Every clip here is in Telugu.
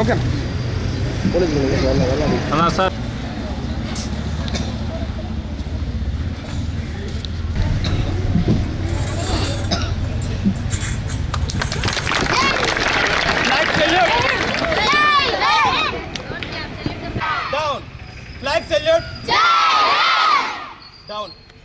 ఓకే అన్నా sir Down. Flag salute. Down. ఈరోజు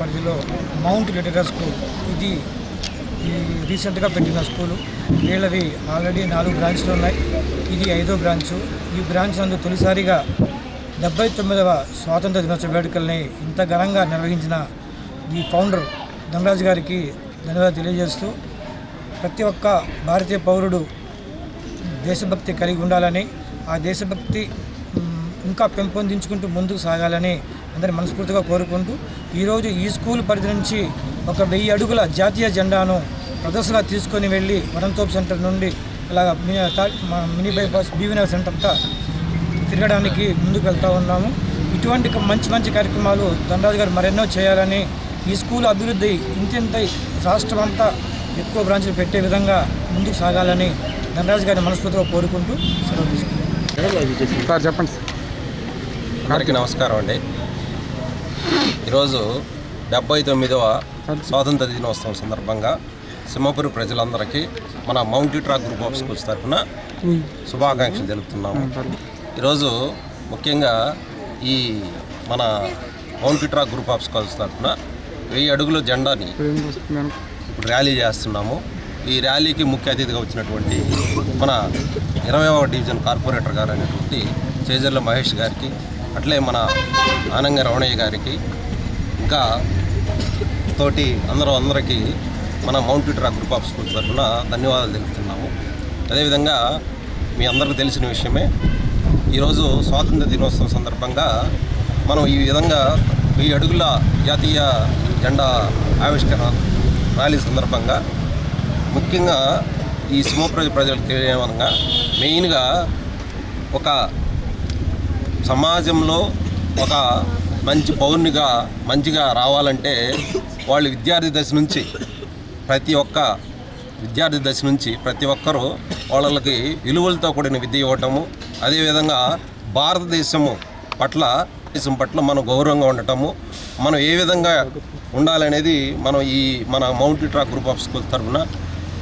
పరిధిలో మౌంట్ లిటరల్ స్కూల్ ఇది ఈ రీసెంట్గా పెట్టిన స్కూలు. వీళ్ళవి ఆల్రెడీ నాలుగు బ్రాంచ్లు ఉన్నాయి. ఇది ఐదో బ్రాంచు. ఈ బ్రాంచ్ నందు తొలిసారిగా డెబ్బై తొమ్మిదవ స్వాతంత్ర దినోత్సవ వేడుకల్ని ఇంత ఘనంగా నిర్వహించిన ఈ ఫౌండర్ ధనరాజు గారికి ధన్యవాదాలు తెలియజేస్తూ ప్రతి ఒక్క భారతీయ పౌరుడు దేశభక్తి కలిగి ఉండాలని ఆ దేశభక్తి ఇంకా పెంపొందించుకుంటూ ముందుకు సాగాలని అందరి మనస్ఫూర్తిగా కోరుకుంటూ ఈరోజు ఈ స్కూల్ పరిధి నుంచి ఒక వెయ్యి అడుగుల జాతీయ జెండాను ప్రదర్శన తీసుకొని వెళ్ళి వరంతోప్ సెంటర్ నుండి ఇలాగ మినీ తా- మా మినీ బైపాస్ బీవీనగర్ సెంటర్ అంతా తిరగడానికి ముందుకు వెళ్తూ ఉన్నాము. ఇటువంటి మంచి మంచి కార్యక్రమాలు ధనరాజు గారు మరెన్నో చేయాలని ఈ స్కూల్ అభివృద్ధి ఇంతింతై రాష్ట్రం అంతా ఎక్కువ బ్రాంచ్లు పెట్టే విధంగా ముందుకు సాగాలని ధనరాజు గారిని మనస్ఫూర్తిగా కోరుకుంటూ సెలవు తీసుకుంటాం సార్ చెప్పండి. సార్ అందరికీ నమస్కారం అండి. ఈరోజు డెబ్బై తొమ్మిదవ స్వాతంత్ర దినోత్సవం సందర్భంగా సింహపురి ప్రజలందరికీ మన Mounty Track group of schools తరఫున శుభాకాంక్షలు తెలుపుతున్నాము. ఈరోజు ముఖ్యంగా ఈ మన Mounty Track group of schools తరఫున వెయ్యి అడుగుల జెండాని ఇప్పుడు ర్యాలీ చేస్తున్నాము. ఈ ర్యాలీకి ముఖ్య అతిథిగా వచ్చినటువంటి మన ఇరవై డివిజన్ కార్పొరేటర్ గారు అనేటువంటి చేజర్ల మహేష్ గారికి అట్లే మన ఆనంగ రమణయ్య గారికి ఇంకా తోటి అందరూ అందరికీ మన Mount Track group of school తరఫున ధన్యవాదాలు తెలుపుతున్నాము. అదేవిధంగా మీ అందరికీ తెలిసిన విషయమే ఈరోజు స్వాతంత్ర దినోత్సవం సందర్భంగా మనం ఈ విధంగా వెయ్యి అడుగుల జాతీయ జెండా ఆవిష్కరణ ర్యాలీ సందర్భంగా ముఖ్యంగా ఈ సింహప్రజ ప్రజలకు తెలియమనగా మెయిన్గా ఒక సమాజంలో ఒక మంచి పౌరునిగా మంచిగా రావాలంటే వాళ్ళు విద్యార్థి దశ నుంచి ప్రతి ఒక్క విద్యార్థి దశ నుంచి ప్రతి ఒక్కరూ వాళ్ళకి విలువలతో కూడిన విద్య ఇవ్వటము అదేవిధంగా భారతదేశము పట్ల దేశం పట్ల మనం గౌరవంగా ఉండటము మనం ఏ విధంగా ఉండాలనేది మనం ఈ మన Mount Track group of school తరఫున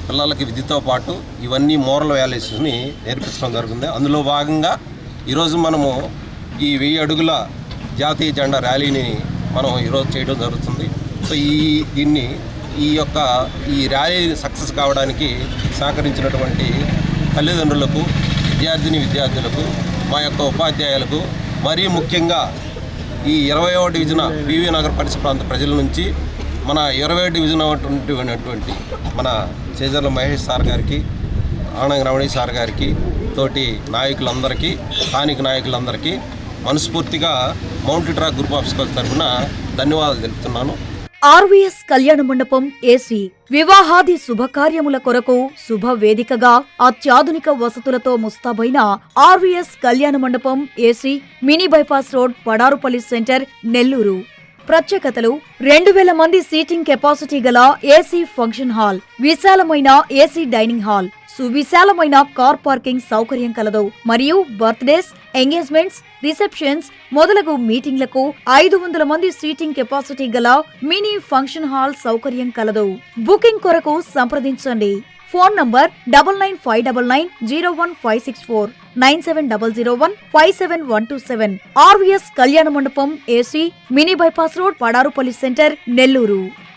పిల్లలకి విద్యతో పాటు ఇవన్నీ మోరల్ వాల్యూస్ని నేర్పించడం జరుగుతుంది. అందులో భాగంగా ఈరోజు మనము ఈ వెయ్యి అడుగుల జాతీయ జెండా ర్యాలీని మనం ఈరోజు చేయడం జరుగుతుంది. సో ఈ దీన్ని ఈ యొక్క ఈ ర్యాలీ సక్సెస్ కావడానికి సహకరించినటువంటి తల్లిదండ్రులకు విద్యార్థిని విద్యార్థులకు మా యొక్క ఉపాధ్యాయులకు మరీ ముఖ్యంగా ఈ ఇరవయవ డివిజన్ పివి నగర్ పరిసర ప్రాంత ప్రజల నుంచి మన ఇరవై డివిజన్ అటువంటి మన చేజర్ల మహేష్ సార్ గారికి ఆనంద రమణి సార్ గారికి తోటి నాయకులందరికీ స్థానిక నాయకులందరికీ మనస్ఫూర్తిగా Mount Track group of schools తరఫున ధన్యవాదాలు తెలుపుతున్నాను. ఆర్వీఎస్ కళ్యాణ మండపం ఏసీ వివాహాది శుభకార్యముల కొరకు శుభ వేదికగా అత్యాధునిక వసతులతో ముస్తాబైన RVS Kalyana Mandapam AC mini bypass road Padarupalli centre Nellore. ప్రత్యేకతలు రెండు వేల మంది సీటింగ్ కెపాసిటీ గల ఏసీ ఫంక్షన్ హాల్ విశాలమైన ఏసీ డైనింగ్ హాల్ సువిశాలమైన కార్ పార్కింగ్ సౌకర్యం కలదు మరియు బర్త్డేస్ ఎంగేజ్మెంట్స్ రిసెప్షన్స్ మొదలగు మీటింగ్లకు ఐదు వందల మంది సీటింగ్ కెపాసిటీ గల మినీ ఫంక్షన్ హాల్ సౌకర్యం కలదు. బుకింగ్ కొరకు సంప్రదించండి. Phone number double nine five double nine zero one five six four nine seven double zero one five seven one two seven RVS Kalyana Mandapam AC mini bypass road Padarupalli centre Nellore.